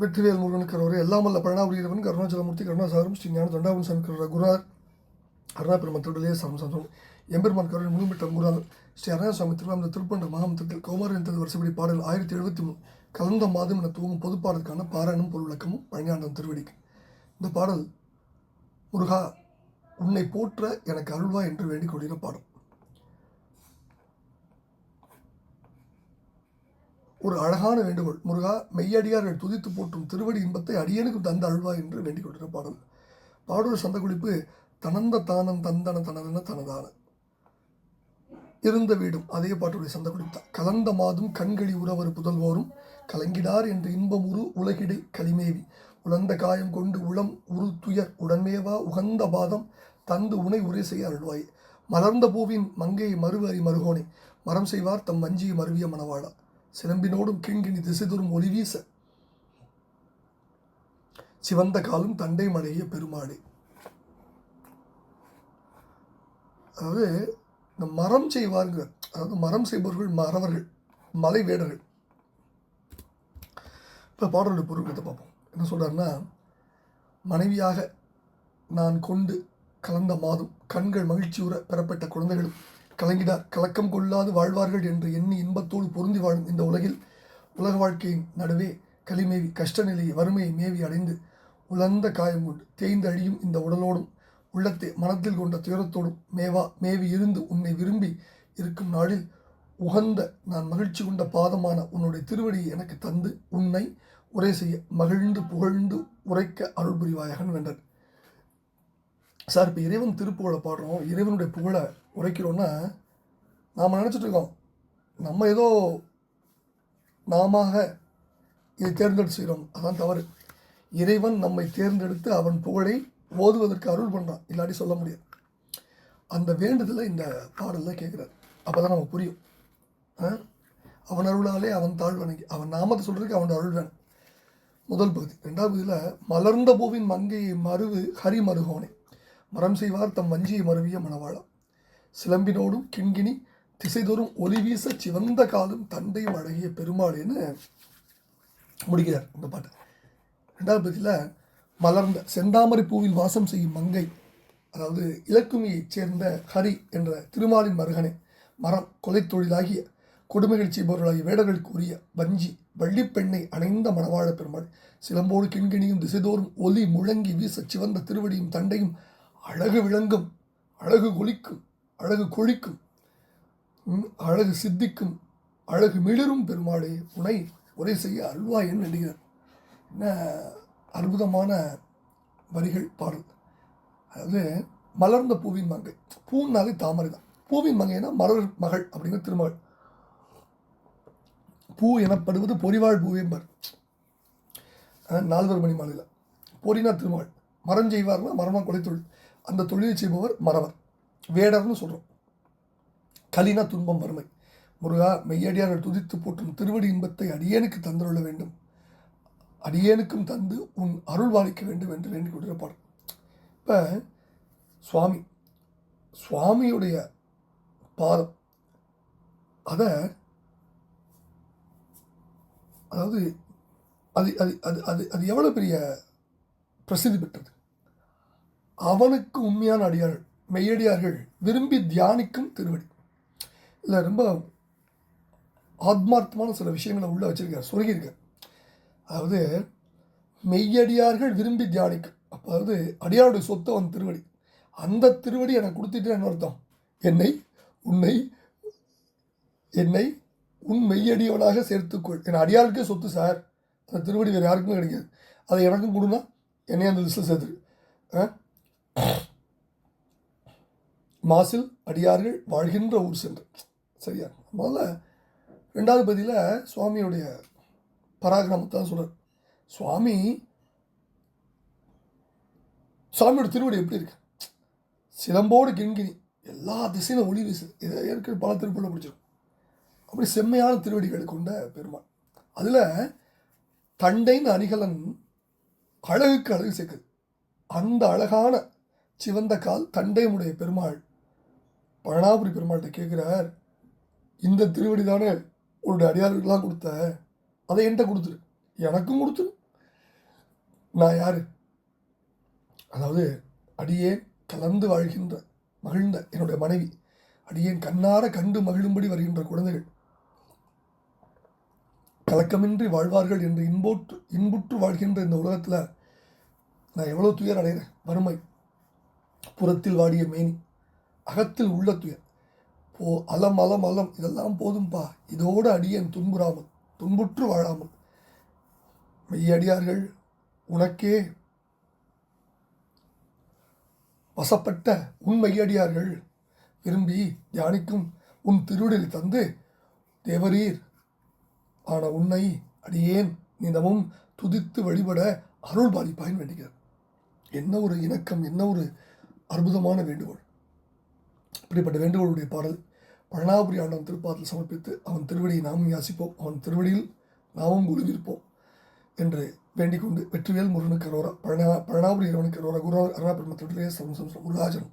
வெற்றிவேல் முருகன் அவரே எல்லாமல்ல பழனாபுரியவன் கருணாச்சலமூர்த்தி கருணாசாரம் ஸ்ரீ ஞான சாமி கருணா குருநார் அருணாபெருமன் திருடலே சாமி சந்தோம் எம்பெருமான் கருணை முழுமிட்டம் குருநாதர் ஸ்ரீ அருணாசுவாமி திருவாமந்த திருப்பண்ட மகாமந்திரத்தில் கௌமார எந்தது வருஷப்படி பாடல் ஆயிரத்தி எழுபத்தி மூணு கலந்த மாதம் என தூங்கும் பொது பாடலுக்கான பாராயணம் பொருள் விளக்கமும் பழனியாண்டம் திருவடிக்கு. இந்த பாடல் முருகா உன்னை போற்ற எனக்கு அருள்வா என்று வேண்டிக் கொள்கிற பாடல். ஒரு அழகான வேண்டுகோள். முருகா மெய்யடியார்கள் துதித்து போற்றும் திருவடி இன்பத்தை அடியனுக்கு தந்த அழுவா என்று வேண்டிக் கொள்கிற பாடல். பாடல் சந்த குளிப்பு தனந்த தானம் தந்தன தனதன தனதான. இருந்த வீடும் அதே பாட்டுடைய சந்த குறிப்பு கலந்த மாதும் கண்களி உறவர் புதல்வோரும் கலங்கிடார் என்று இன்பம் உரு உலகிடை களிமேவி. உழந்த காயம் கொண்டு உளம் உரு துயர் உடன்மேவா உகந்த பாதம் தந்து உனை உரை செய்ய அருள்வாய். மலர்ந்த பூவின் மங்கையை மறுவரி மருகோனை. மரம் செய்வார் தம் வஞ்சியை மருவிய மணவாளா. சிலம்பினோடும் கிண்கிணி திசைதோறும் ஒளி வீச. சிவந்த காலும் தண்டை மழைய பெருமாளே. அதாவது இந்த மரம் செய்வார்கள் அதாவது மரம் செய்பவர்கள் மறவர்கள் மலை வேடர்கள். இப்போ பாடலுடைய பொருட்களை பார்ப்போம். என்ன சொல்கிறாருன்னா மனைவியாக நான் கொண்டு கலந்த மாதம் கண்கள் மகிழ்ச்சியுற பெறப்பட்ட குழந்தைகளும் கலங்கிடார் கலக்கம் கொள்ளாது வாழ்வார்கள் என்று எண்ணி இன்பத்தோடு பொருந்தி வாழும் இந்த உலகில் உலக வாழ்க்கையின் நடுவே களிமேவி கஷ்ட நிலையை வறுமையை மேவி அடைந்து உலர்ந்த காயம் கொண்டு தேய்ந்து அழியும் இந்த உடலோடும் உள்ளத்தை மனத்தில் கொண்ட துயரத்தோடும் மேவா மேவி இருந்து உன்னை விரும்பி இருக்கும் நாளில் உகந்த நான் மகிழ்ச்சி கொண்ட பாதமான உன்னுடைய திருவடியை எனக்கு தந்து உன்னை உரை செய்ய மகிழ்ந்து புகழ்ந்து உரைக்க அருள் புரிவாயகன் வென்றன். சார் இப்போ இறைவன் திருப்புகழை பாடுறோம் இறைவனுடைய புகழை உரைக்கிறோன்னா நாம் நினச்சிட்ருக்கோம் நம்ம ஏதோ நாம இதை தேர்ந்தெடுத்து செய்கிறோம் அதான் தவறு. இறைவன் நம்மை தேர்ந்தெடுத்து அவன் புகழை ஓதுவதற்கு அருள் பண்ணுறான் இல்லாட்டி சொல்ல முடியாது. அந்த வேண்டுதலை இந்த பாடலில் கேட்குறாரு அப்போ தான் நமக்கு புரியும். ஆ? அவன் அருளாலே அவன் தாழ் அவன் நாமத்தை சொல்கிறதுக்கு அவன் அருள் வேணும் முதல் பகுதி. ரெண்டாவது பகுதியில் மலர்ந்த பூவின் மங்கையை மருவு ஹரி மருகோனே மரம் செய்வார் தம் வஞ்சியை மருவிய மணவாளா சிலம்பினோடும் கிண்கிணி திசைதோறும் ஒளி வீச சிவந்த காலும் தந்தையும் அழகிய பெருமாளேன்னு முடிக்கிறார் இந்த பாட்டு. ரெண்டாவது பகுதியில் மலர்ந்த செந்தாமரை பூவில் வாசம் செய்யும் மங்கை அதாவது இலக்குமியைச் சேர்ந்த ஹரி என்ற திருமாலின் மருகனே மரம் கொலை தொழிலாகிய கொடுமைகள் செய்பவர்களாகிய வேடர்களுக்கு உரிய வஞ்சி வள்ளிப்பெண்ணை அணைந்த மணவாழ பெருமாள். சிலம்போடு கிண்கிணியும் திசைதோறும் ஒலி முழங்கி வீச சிவந்த திருவடியும் தண்டையும் அழகு விளங்கும் அழகு கொளிக்கும் அழகு கொழிக்கும் அழகு சித்திக்கும் அழகு மிளிரும் பெருமாளே உனை உரை செய்ய அல்வா என்று நடிகர் என்ன அற்புதமான வரிகள் பாடல். அதாவது மலர்ந்த பூவின் மங்கை. பூன்னாலே தாமரை தான். பூவின் மங்கைனா மலர் மகள் அப்படிங்கிற திருமகள். பூ எனப்படுவது பொறிவாழ் பூவேம்பர் நால்வர் மணி மாலையில் பொறினா திருமகள். மரம் செய்வார்னா மரமாக கொலை அந்த தொழிலை செய்பவர் மறவர். வேடர்னு சொல்கிறோம் கலினா துன்பம் வறுமை. முருகா மெய்யடியார்கள் துதித்து போற்றும் திருவடி இன்பத்தை அடியேனுக்கு தந்துள்ள வேண்டும். அடியேனுக்கும் தந்து உன் அருள் வாழிக்க வேண்டும் என்று வேண்டிக் கொண்டிருப்பார் இப்போ சுவாமி. சுவாமியுடைய பாதம். அதை அதாவது அது அது அது அது அது எவ்வளோ பெரிய பிரசித்தி பெற்றது? அவனுக்கு உண்மையான அடியார்கள் மெய்யடியார்கள் விரும்பி தியானிக்கும் திருவடி. இல்லை ரொம்ப ஆத்மார்த்தமான சில விஷயங்களை உள்ளே வச்சுருக்கார் சொல்லியிருக்கார் அதாவது மெய்யடியார்கள் விரும்பி தியானிக்கும் அப்போ அதாவது அடியாருடைய சொத்து அவன் திருவடி. அந்த திருவடி எனக்கு கொடுத்துட்டு என்ன அர்த்தம்? என்னை உன்னை என்னை உன் மெய்யடியவனாக சேர்த்துக்கொள். என் அடியாருக்கே சொத்து சார் அந்த திருவடி வேறு யாருக்குமே கிடைக்காது. அதை எனக்கும் கொடுனா என்னையும் அந்த லிஸ்ட்டில் சேர்த்துரு. ஆ? மாசில் அடியார்கள் வாழ்கின்ற ஊர் சென்று. சரியா? முதல்ல ரெண்டாவது பதியில் சுவாமியுடைய பராக்கிரமத்தை தான் சொல்கிறார் சுவாமி சுவாமியோட திருவடி எப்படி இருக்கு? சிலம்போடு கிண்கிணி எல்லா திசையிலும் ஒளி வீசுது. இதை ஏற்கனவே பல திருப்பூரில் பிடிச்சிருக்கும் அப்படி செம்மையான திருவடிகளை கொண்ட பெருமாள். அதில் தண்டைன்னு அணிகலன் அழகுக்கு அழகு சேர்க்குது. அந்த அழகான சிவந்த கால் தண்டையமுடைய பெருமாள். பழனாபுரி பெருமாள்கிட்ட கேட்குறார் இந்த திருவடி தானே உன்னுடைய அடியார்களுக்கெல்லாம் கொடுத்த? அதை என்கிட்ட கொடுத்துரு. எனக்கும் கொடுத்துரு. நான் யார்? அதாவது அடியேன் கலந்து வாழ்கின்ற மகிழ்ந்த என்னுடைய மனைவி. அடியேன் கண்ணார கண்டு மகிழும்படி வருகின்ற குழந்தைகள். கலக்கமின்றி வாழ்வார்கள் என்று இன்போற்று இன்புற்று வாழ்கின்ற இந்த உலகத்தில் நான் எவ்வளோ துயர் அடைகிறேன். வறுமை. புறத்தில் வாடிய மேனி அகத்தில் உள்ள துயர். போ அலம் அலம் அலம் இதெல்லாம் போதும்பா. இதோடு அடியேன் துன்புறாமல் துன்புற்று வாழாமல். மெய்யடியார்கள் உனக்கே வசப்பட்ட உன் மெய்யடியார்கள் விரும்பி தியானிக்கும் உன் திருடில் தந்து தேவரீர் ஆன உன்னை அடியேன் நினமும் துதித்து வழிபட அருள் பாலிப்பாயின் வேண்டுகிறார். என்ன ஒரு இணக்கம் என்ன ஒரு அற்புதமான வேண்டுகோள். இப்படிப்பட்ட வேண்டுகோளுடைய பாடல் பழனாபுரி ஆண்டவன் திருப்பாத்தில் சமர்ப்பித்து அவன் திருவடியை நாமும் யாசிப்போம். அவன் திருவடியில் நாமும் குழுவிருப்போம் என்று வேண்டிக் கொண்டு வெற்றிவேல் முருகனுக்கு அரோரா பழனா பழனாபுரி இறைவனுக்கு அரோரா குரு அருணா பெருமத்திலே சம் முருகாஜனம்.